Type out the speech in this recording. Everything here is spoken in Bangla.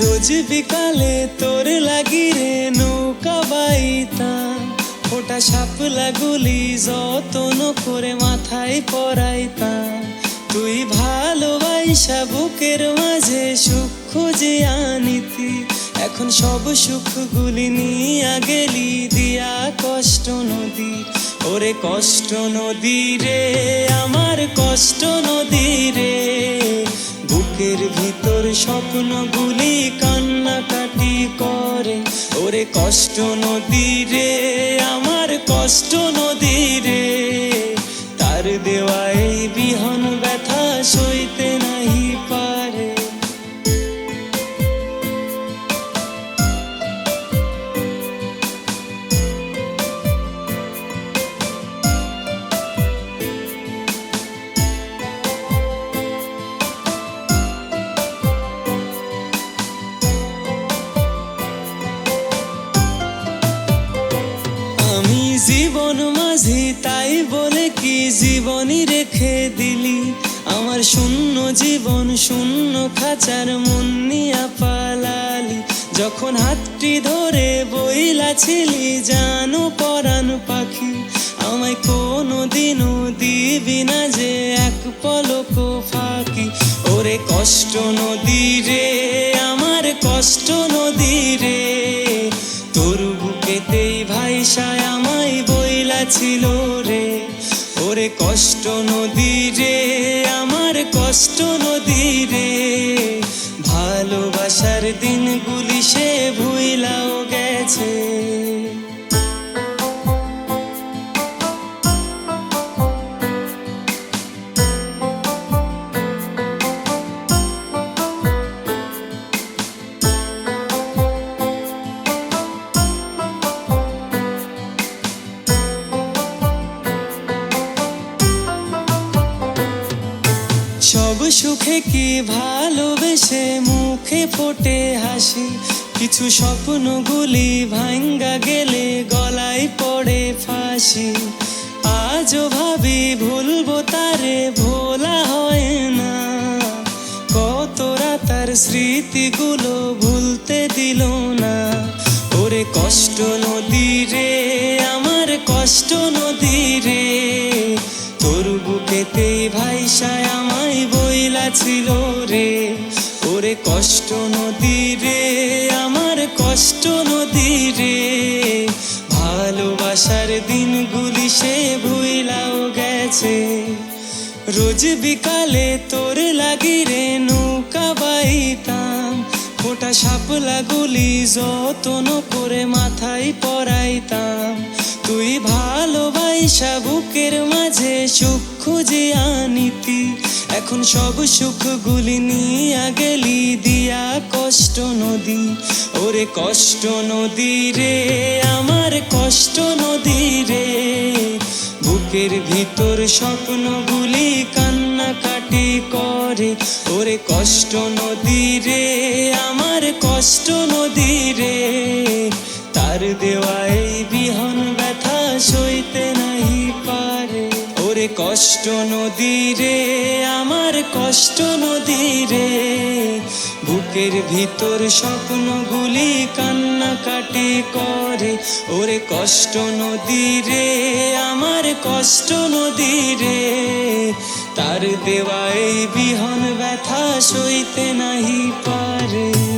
রোজ বিকালে তোর লাগি রে নৌকা বাইতাম ফোটা সাপলা গুলি যতন করে মাথায় পরাইতাম তুই ভালোবাসা বুকের মাঝে সুখ খুঁজে আনিতি। এখন সব সুখগুলি নিয়া গেলি দিয়া কষ্ট নদী। ওরে কষ্ট নদী রে, আমার কষ্ট নদী রে। বুকের ভিতর স্বপ্নগুলি কান্নাকাটি করে। ওরে কষ্ট নদী রে, আমার কষ্ট নদী রে। তার দেওয়া এই বিহন ব্যথা বলে কি জীবনই রেখে দিলি? আমার শূন্য জীবন, শূন্য খাঁচার মন নিয়া পালালি। যখন হাতটি ধরে বইলা ছিলি জানো পরাণ পাখি। আমায় কোনো দিনও দিবি না যে এক পলক ফাঁকি। ওরে কষ্ট নদী রে বুকেতেই ভাইসায় আমায় বইলা ছিল রে। ওরে কষ্ট নদী রে, আমার কষ্ট নদী রে। ভালোবাসার দিনগুলি সব সুখে কি ভালোবেসে মুখে ফোটে হাসি? কিছু স্বপ্নগুলি ভাঙ্গা গেলে গলায় পড়ে ফাঁসি। আজও ভাবি ভুলবো তারে, ভোলা হয় না। কত রাতার স্মৃতিগুলো ভুলতে দিল না। ওরে কষ্ট নদী রে, আমার কষ্ট নদী রে। তোর বুকেতে ভাইসায় আমায় বইলা ছিল রে। ওরে কষ্ট নদী রে, আমার কষ্ট নদী রে। ভালোবাসার দিনগুলি সে ভুইলাও গেছে। রোজ বিকালে তোর লাগি রে নৌকা বাইতাম। ফোটা সাপলা গুলি যতন করে মাথায় পরাইতাম। তুই ভালোবাসা বুকের মাঝে সুখ খুঁজে আনিতি। এখন সব সুখগুলি নিয়া গেলি দিয়া কষ্ট নদী। ওরে কষ্ট নদী রে, আমার কষ্ট নদী রে। বুকের ভিতর স্বপ্নগুলি কান্নাকাটি করে। ওরে কষ্ট নদী রে, আমার কষ্ট নদী রে। তার দেওয়া কষ্ট নদী রে, আমার কষ্ট নদী রে। বুকের ভিতর স্বপ্নগুলি কান্নাকাটি করে। ওরে কষ্ট নদী রে, আমার কষ্ট নদী রে। তার দেওয়া বিহন ব্যথা সইতে নাহি পারে।